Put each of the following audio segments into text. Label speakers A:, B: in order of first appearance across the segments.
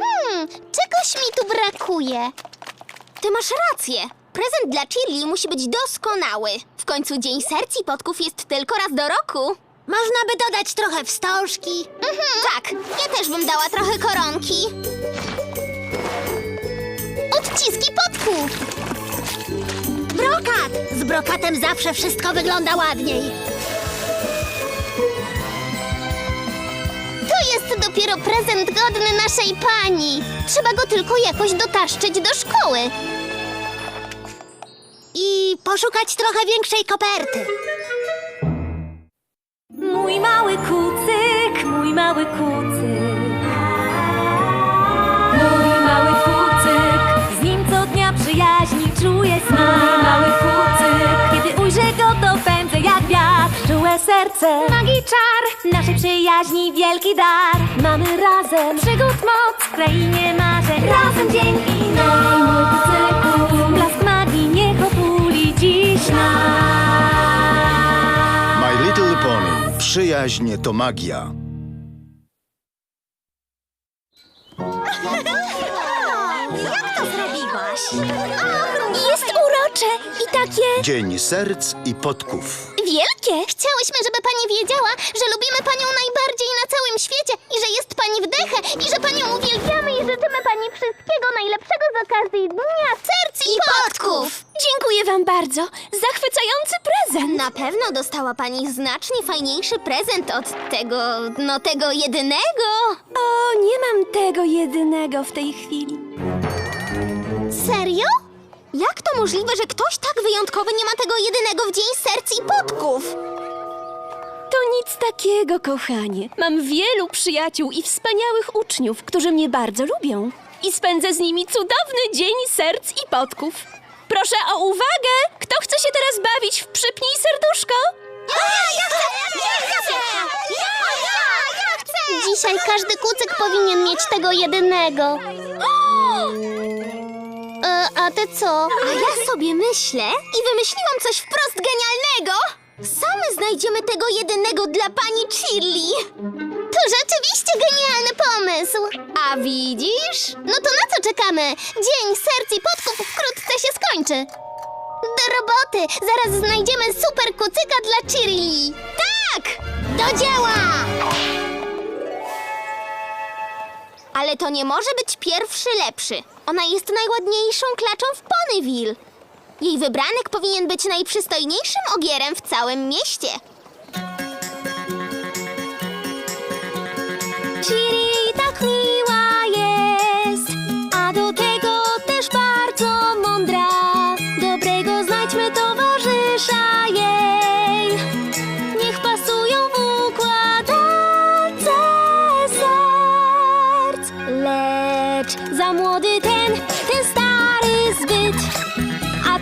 A: Hmm, czegoś mi tu brakuje. Ty masz rację. Prezent dla Chili musi być doskonały. W końcu Dzień Serc i Potków jest tylko raz do roku.
B: Można by dodać trochę wstążki.
A: Mhm, tak, ja też bym dała trochę koronki. Odciski potków.
B: Brokat! Z brokatem zawsze wszystko wygląda ładniej.
A: Dopiero prezent godny naszej pani. Trzeba go tylko jakoś dotarszczyć do szkoły.
B: I poszukać trochę większej koperty.
C: Mój mały kucyk, mój mały kucyk. Magii czar, naszej przyjaźni wielki dar. Mamy razem przygód moc w krainie marzeń. Razem dzień i noc. Blask magii niech opuli dziś nas.
D: My Little Pony. Przyjaźń to magia.
B: Jak to zrobiłaś?
A: Jest i takie
D: Dzień serc i potków.
A: wielkie. Chciałyśmy, żeby pani wiedziała, że lubimy panią najbardziej na całym świecie i że jest pani wdechę i że panią uwielbiamy i życzymy pani wszystkiego najlepszego z okazji Dnia Serc i, Potków.
C: Dziękuję wam bardzo. Zachwycający prezent.
A: Na pewno dostała pani znacznie fajniejszy prezent od tego, no tego jedynego.
C: O, nie mam tego jedynego w tej chwili.
A: Serio? Jak to możliwe, że ktoś tak wyjątkowy nie ma tego jedynego w Dzień Serc i Potków?
C: To nic takiego, kochanie. Mam wielu przyjaciół i wspaniałych uczniów, którzy mnie bardzo lubią. I spędzę z nimi cudowny dzień serc i potków. Proszę o uwagę! Kto chce się teraz bawić w przypnij serduszko?
A: Dzisiaj każdy kucyk powinien mieć tego jedynego. E, a ty co? A ja sobie myślę i wymyśliłam coś wprost genialnego. Same znajdziemy tego jedynego dla pani Chili. To rzeczywiście genialny pomysł. A widzisz? No to na co czekamy? Dzień serc i potków wkrótce się skończy. Do roboty! Zaraz znajdziemy super kucyka dla Chili. Tak! Do dzieła! Ale to nie może być pierwszy lepszy. Ona jest najładniejszą klaczą w Ponyville. Jej wybranek powinien być najprzystojniejszym ogierem w całym mieście.
C: Chiri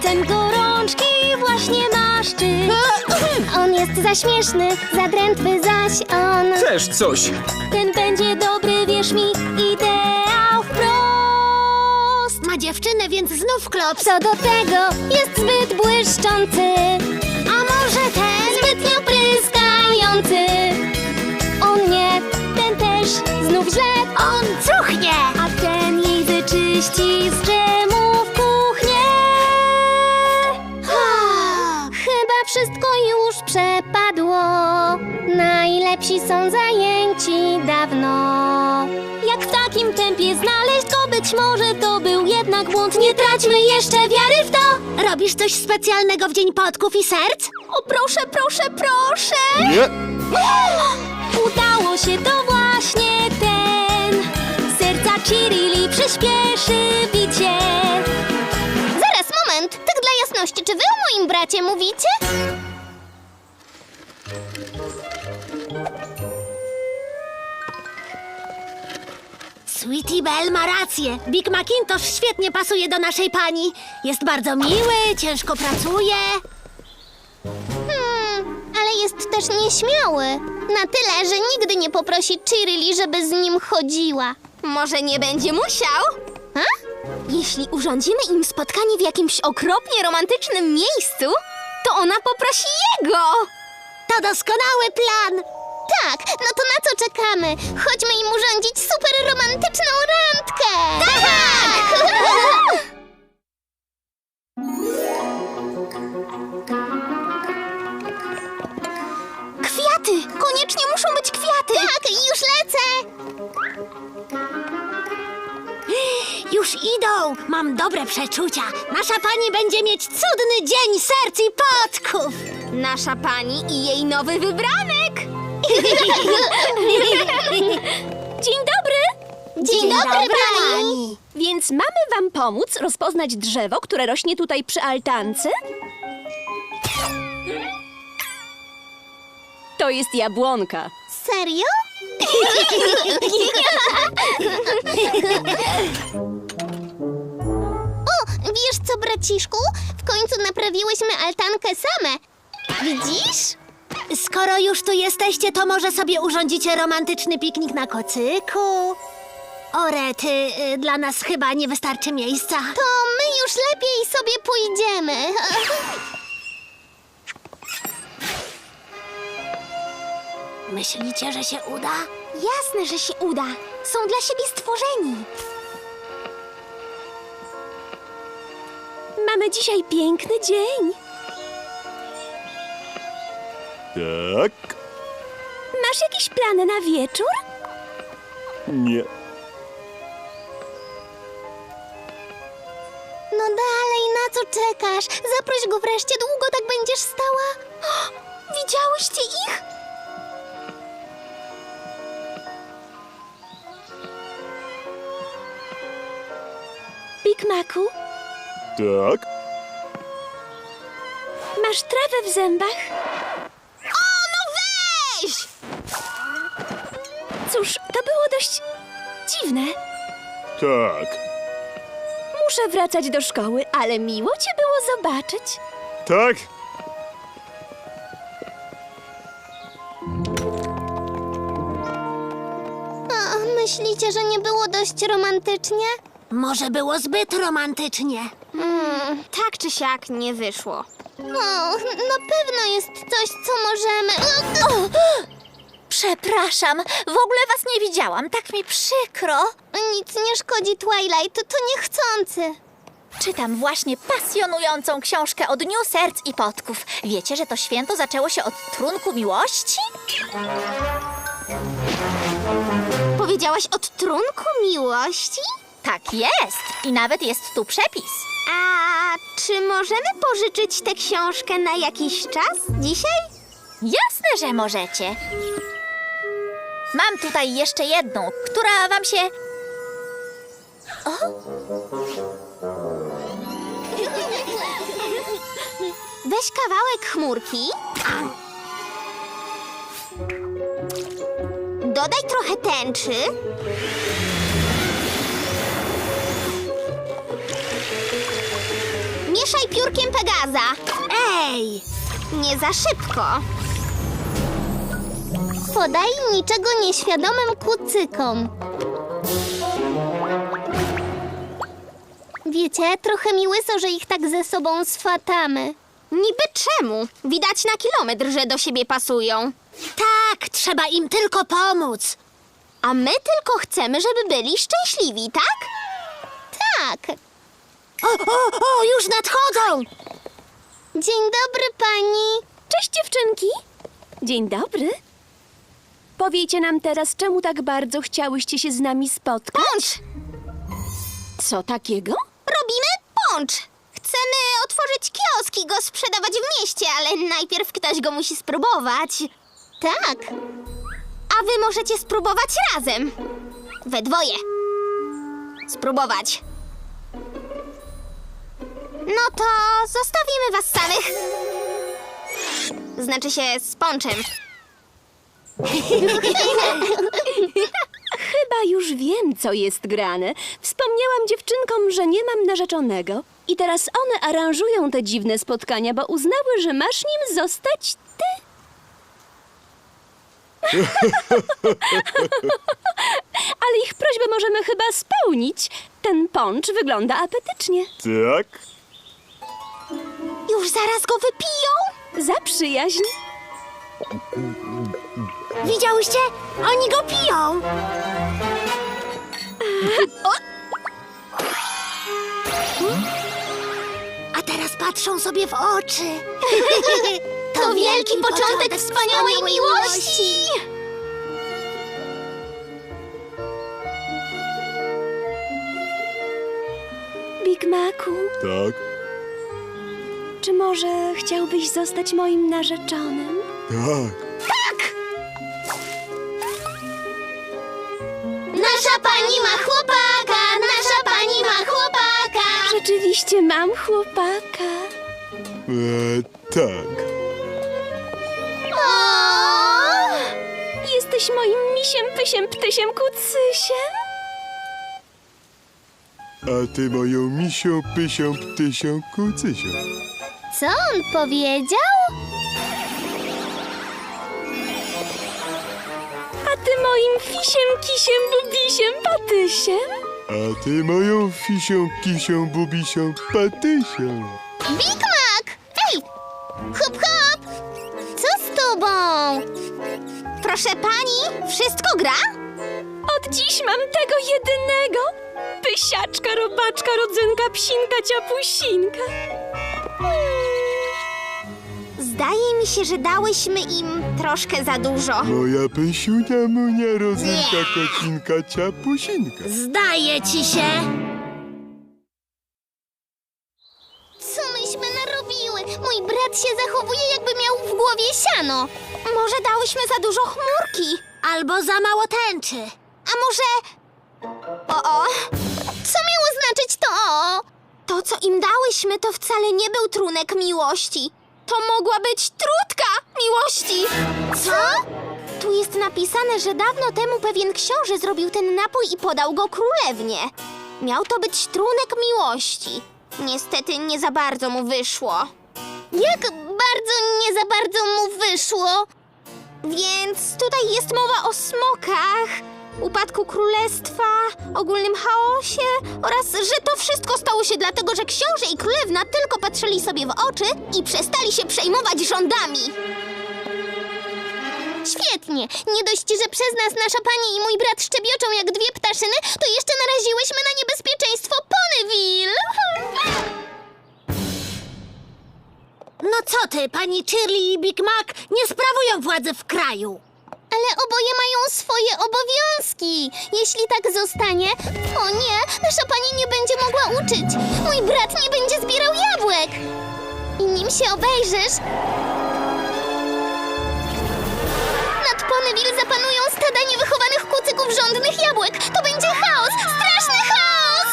C: ten gorączki właśnie ma szczyt.
A: On jest za śmieszny, za drętwy zaś on.
E: Też coś.
C: Ten będzie dobry, wierz mi, ideał wprost.
B: Ma dziewczynę, więc znów klops.
A: Co do tego jest zbyt błyszczący,
B: A może ten?
A: zbytnio pryskający. On nie, ten też znów źle,
B: On cuchnie!
A: a ten jej wyczyści z dżemów wszystko już przepadło. Najlepsi są zajęci dawno.
C: Jak w takim tempie znaleźć go, być może to był jednak błąd. Nie traćmy jeszcze wiary w to.
B: Robisz coś specjalnego w Dzień Potków i Serc?
C: O, proszę, proszę, proszę.
D: Nie!
C: Udało się to właśnie ten. Serca Chirili przyspieszy bicie.
A: Jasności, czy wy o moim bracie mówicie?
B: Sweetie Belle ma rację. Big Macintosh świetnie pasuje do naszej pani. Jest bardzo miły, ciężko pracuje.
A: Hmm, ale jest też nieśmiały. Na tyle, że nigdy nie poprosi Chirili, żeby z nim chodziła. Może nie będzie musiał? A? Jeśli urządzimy im spotkanie w jakimś okropnie romantycznym miejscu, to ona poprosi jego.
B: To doskonały plan.
A: Tak, no to na co czekamy? Chodźmy im urządzić super romantyczną randkę! Tak! Kwiaty! Koniecznie muszą być Już
B: idą! Mam dobre przeczucia. Nasza pani będzie mieć cudny dzień serc i potków.
A: Nasza pani i jej nowy wybranek!
C: Dzień dobry!
A: Dzień, dobry, pani!
C: Więc mamy wam pomóc rozpoznać drzewo, które rośnie tutaj przy altance? To jest jabłonka.
A: Serio? co, braciszku? W końcu naprawiłyśmy altankę same. Widzisz?
B: Skoro już tu jesteście, to może sobie urządzicie romantyczny piknik na kocyku. O rety, y, dla nas chyba nie wystarczy miejsca.
A: To my już lepiej sobie pójdziemy.
B: Myślicie, że się uda?
A: Jasne, że się uda. Są dla siebie stworzeni.
C: Mamy dzisiaj piękny dzień.
E: Tak?
C: Masz jakieś plany na wieczór?
E: Nie.
A: No dalej, na co czekasz? Zaproś go wreszcie, długo tak będziesz stała. O, widziałyście ich?
C: Big Macu,
E: Tak?
C: masz trawę w zębach?
A: O, no weź!
C: Cóż, to było dość dziwne.
E: Tak.
C: Muszę wracać do szkoły, ale miło cię było zobaczyć.
E: Tak?
A: O, myślicie, że nie było dość romantycznie?
B: Może było zbyt romantycznie.
A: Hmm, tak czy siak nie wyszło. O, na pewno jest coś, co możemy... O,
F: Przepraszam, w ogóle was nie widziałam, tak mi przykro.
A: nic nie szkodzi, Twilight, to niechcący.
F: Czytam właśnie pasjonującą książkę o Dniu Serc i Potków. Wiecie, że to święto zaczęło się od trunku miłości?
A: Powiedziałaś od trunku miłości?
F: Tak jest. I nawet jest tu przepis.
A: A czy możemy pożyczyć tę książkę na jakiś czas? Dzisiaj?
F: Jasne, że możecie. Mam tutaj jeszcze jedną, która wam się...
A: Weź kawałek chmurki. Dodaj trochę tęczy. Piórkiem Pegaza.
B: Ej!
A: Nie za szybko. Podaj niczego nieświadomym kucykom. Wiecie, trochę miły są, że ich tak ze sobą swatamy. Niby czemu? Widać na kilometr, że do siebie pasują.
B: Tak, trzeba im tylko pomóc.
A: A my tylko chcemy, żeby byli szczęśliwi, tak? Tak.
B: O, o, o, już nadchodzą!
A: Dzień dobry, pani.
C: Cześć dziewczynki! Dzień dobry. Powiecie nam teraz, czemu tak bardzo chciałyście się z nami spotkać?
A: Pącz!
C: Co takiego?
A: Robimy pącz! Chcemy otworzyć kiosk i go sprzedawać w mieście, ale najpierw ktoś go musi spróbować. Tak. A wy możecie spróbować razem. We dwoje. Spróbować. No to zostawimy was samych. Znaczy się z pączem.
C: Chyba już wiem, co jest grane. Wspomniałam dziewczynkom, że nie mam narzeczonego. I teraz one aranżują te dziwne spotkania, bo uznały, że masz nim zostać ty. Ale ich prośbę możemy chyba spełnić. Ten pącz wygląda apetycznie.
E: Tak?
A: Już zaraz go wypiją?
C: Za przyjaźń.
B: Widziałyście? Oni go piją! A teraz patrzą sobie w oczy.
A: To wielki początek wspaniałej miłości!
C: Big Macu,
E: Tak,
C: czy może chciałbyś zostać moim narzeczonym?
E: tak.
A: Nasza pani ma chłopaka! Nasza pani ma chłopaka!
C: Rzeczywiście mam chłopaka.
E: E, tak.
A: O!
C: Jesteś moim misiem, pysiem, ptysiem, kucysiem.
E: A ty moją misią, pysią, ptysią, kucysią.
A: Co on powiedział?
C: A ty moim fisiem, kisiem, bubisiem, patysiem.
E: A ty moją fisią, kisią, bubisią, patysią.
A: Big Mac! Hej! Hop, hop! Co z tobą? Proszę pani, wszystko gra?
C: Od dziś mam tego jedynego. Pysiaczka, robaczka, rodzynka, psinka, ciapusinka.
A: Zdaje mi się, że dałyśmy im troszkę za dużo.
E: Moja pysiunia, munia, rozynka, kocinka, ciapusinka.
B: Zdaje ci się.
A: Co myśmy narobiły? Mój brat się zachowuje, jakby miał w głowie siano. Może dałyśmy za dużo chmurki?
B: Albo za mało tęczy.
A: A może... O, o! Co miało znaczyć to o? To, co im dałyśmy, to wcale nie był trunek miłości. To mogła być trutka miłości. Co? Tu jest napisane, że dawno temu pewien książę zrobił ten napój i podał go królewnie. Miał to być trunek miłości. Niestety nie za bardzo mu wyszło. Jak bardzo nie za bardzo mu wyszło? Więc tutaj jest mowa o smokach, upadku królestwa, ogólnym chaosie oraz, że to wszystko stało się dlatego, że książę i królewna tylko patrzyli sobie w oczy i przestali się przejmować rządami. Świetnie! Nie dość, że przez nas nasza pani i mój brat szczebioczą jak dwie ptaszyny, to jeszcze naraziłyśmy na niebezpieczeństwo Ponyville!
B: No co ty, pani Shirley i Big Mac nie sprawują władzy w kraju.
A: Ale oboje mają swoje obowiązki. Jeśli tak zostanie, o nie, nasza pani nie będzie mogła uczyć. Mój brat nie będzie zbierał jabłek. I nim się obejrzysz, nad Ponyville zapanują stada niewychowanych kucyków żądnych jabłek. To będzie chaos, straszny chaos!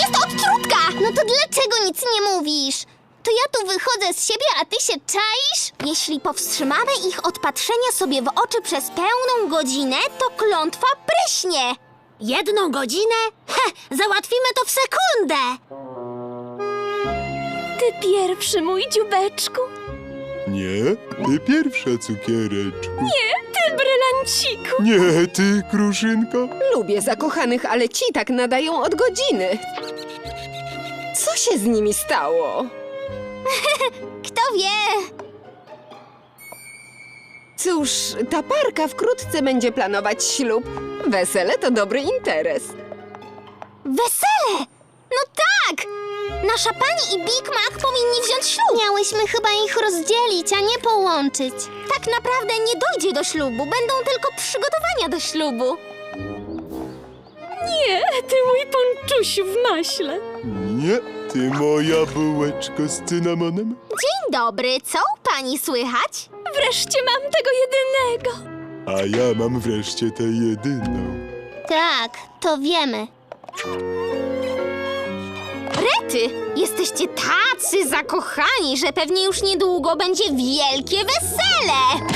A: Jest odtrutka! No to dlaczego nic nie mówisz? To ja tu wychodzę z siebie, a ty się czaisz? Jeśli powstrzymamy ich od patrzenia sobie w oczy przez pełną godzinę, to klątwa pryśnie.
B: Jedną godzinę? He, załatwimy to w sekundę.
C: Ty pierwszy, mój dziubeczku.
E: Nie, ty pierwsza, cukiereczku.
C: Nie, ty brylanciku.
E: Nie, ty, kruszynko.
G: Lubię zakochanych, ale ci tak nadają od godziny. Co się z nimi stało?
A: Kto wie?
G: Cóż, ta parka wkrótce będzie planować ślub. Wesele to dobry interes.
A: Wesele! No tak! Nasza pani i Big Mac powinni wziąć ślub. Miałyśmy chyba ich rozdzielić, a nie połączyć. Tak naprawdę nie dojdzie do ślubu, będą tylko przygotowania do ślubu.
C: Nie, ty mój ponczusiu w maśle.
E: Nie, ty moja bułeczko z cynamonem.
A: Dzień dobry, co u pani słychać?
C: Wreszcie mam tego jedynego.
E: A ja mam wreszcie tę jedyną.
A: Tak, to wiemy. Rety, jesteście tacy zakochani, że pewnie już niedługo będzie wielkie wesele.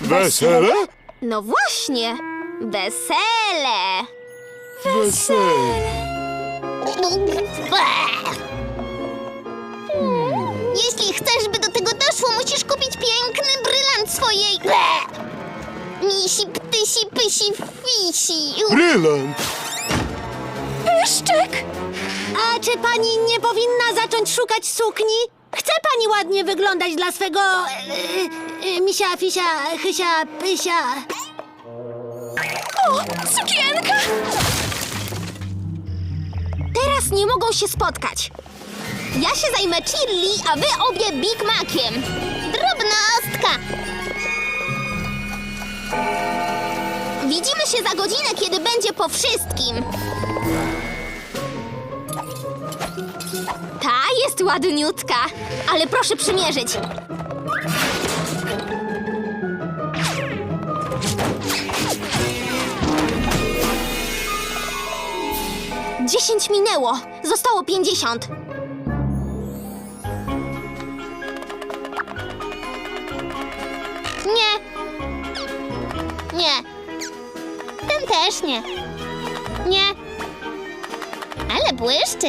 E: Wesele?
A: No właśnie, wesele.
E: Wesele.
A: Jeśli chcesz, by do tego doszło, musisz kupić piękny brylant swojej... Misi, ptysi, pysi, fisi.
E: Brylant.
C: Pyszczek!
B: A czy pani nie powinna zacząć szukać sukni? Chce pani ładnie wyglądać dla swego... y, y, misia, fisia, chysia, pysia...
F: Sukienka!
A: Nie mogą się spotkać. Ja się zajmę Chirli, a wy obie Big Maciem. Drobnostka! Widzimy się za godzinę, kiedy będzie po wszystkim. Ta jest ładniutka, ale proszę przymierzyć. Dziesięć minęło. Zostało pięćdziesiąt. Nie. Nie. Ten też nie. Nie. Ale błyszczy.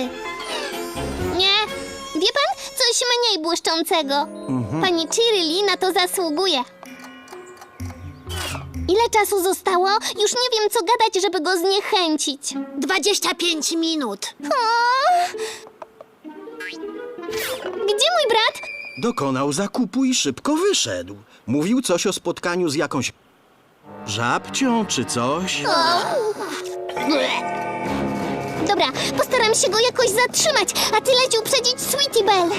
A: Nie. Wie pan, coś mniej błyszczącego. Pani Chirili na to zasługuje. Ile czasu zostało? Już nie wiem, co gadać, żeby go zniechęcić.
B: 25 minut.
A: O! Gdzie mój brat?
H: Dokonał zakupu i szybko wyszedł. Mówił coś o spotkaniu z jakąś żabcią czy coś.
A: Dobra, postaram się go jakoś zatrzymać, a ty leć uprzedzić Sweetie Belle.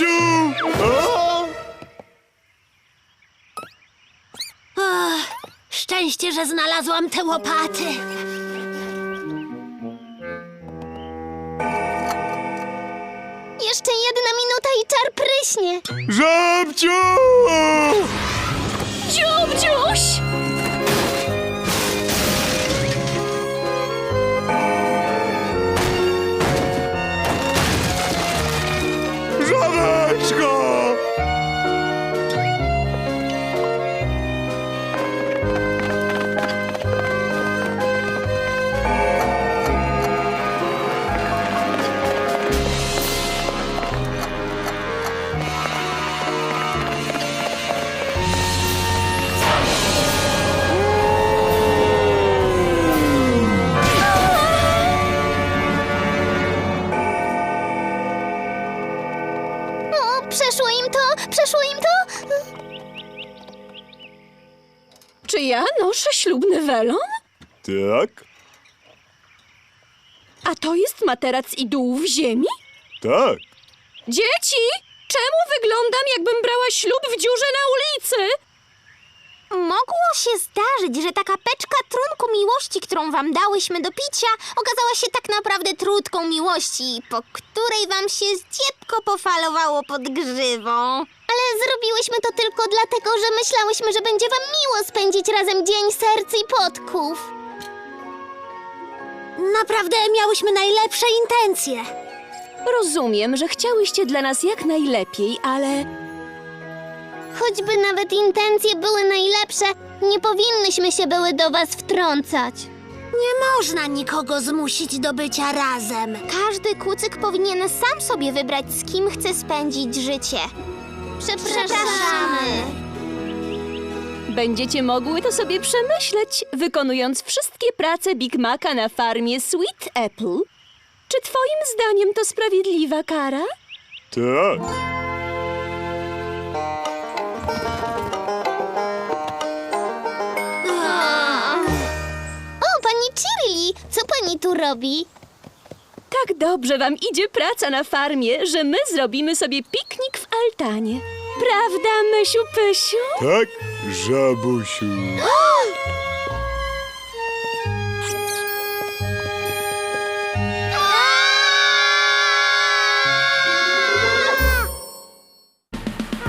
A: O!
B: Ach, szczęście, że znalazłam te łopaty.
A: Jeszcze jedna minuta i czar pryśnie.
E: Żabciu! Żabeczko! Tak,
G: A to jest materac i dół w ziemi?
E: tak.
G: Dzieci! Czemu wyglądam, jakbym brała ślub w dziurze na ulicy?
A: Mogło się zdarzyć, że taka peczka trunku miłości, którą wam dałyśmy do picia, okazała się tak naprawdę trutką miłości, po której wam się zdziebko pofalowało pod grzywą. Ale zrobiłyśmy to tylko dlatego, że myślałyśmy, że będzie wam miło spędzić razem dzień serc i potków.
B: Naprawdę miałyśmy najlepsze intencje.
G: Rozumiem, że chciałyście dla nas jak najlepiej, ale
A: Choćby nawet intencje były najlepsze, nie powinnyśmy się były do was wtrącać.
B: Nie można nikogo zmusić do bycia razem.
A: Każdy kucyk powinien sam sobie wybrać, z kim chce spędzić życie. Przepraszamy.
C: Będziecie mogły to sobie przemyśleć, wykonując wszystkie prace Big Maca na farmie Sweet Apple. Czy twoim zdaniem to sprawiedliwa kara?
E: Tak.
A: O, pani Shirley, co pani tu robi?
C: Tak dobrze wam idzie praca na farmie, że my zrobimy sobie piknik w altanie. Prawda, Mysiu Pysiu?
E: Tak, żabusiu.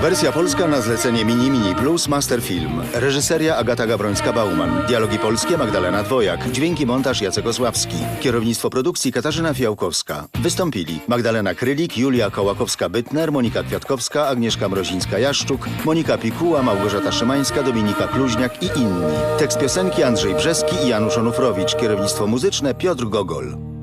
D: Wersja polska na zlecenie Mini Mini Plus Masterfilm. Reżyseria Agata Gabrońska-Bauman. Dialogi polskie Magdalena Dwojak. Dźwięki montaż Jacek Osławski. Kierownictwo produkcji Katarzyna Fiałkowska. Wystąpili Magdalena Krylik, Julia Kołakowska-Bytner, Monika Kwiatkowska, Agnieszka Mrozińska-Jaszczuk, Monika Pikuła, Małgorzata Szymańska, Dominika Kluźniak i inni. Tekst piosenki Andrzej Brzeski i Janusz Onufrowicz. Kierownictwo muzyczne Piotr Gogol.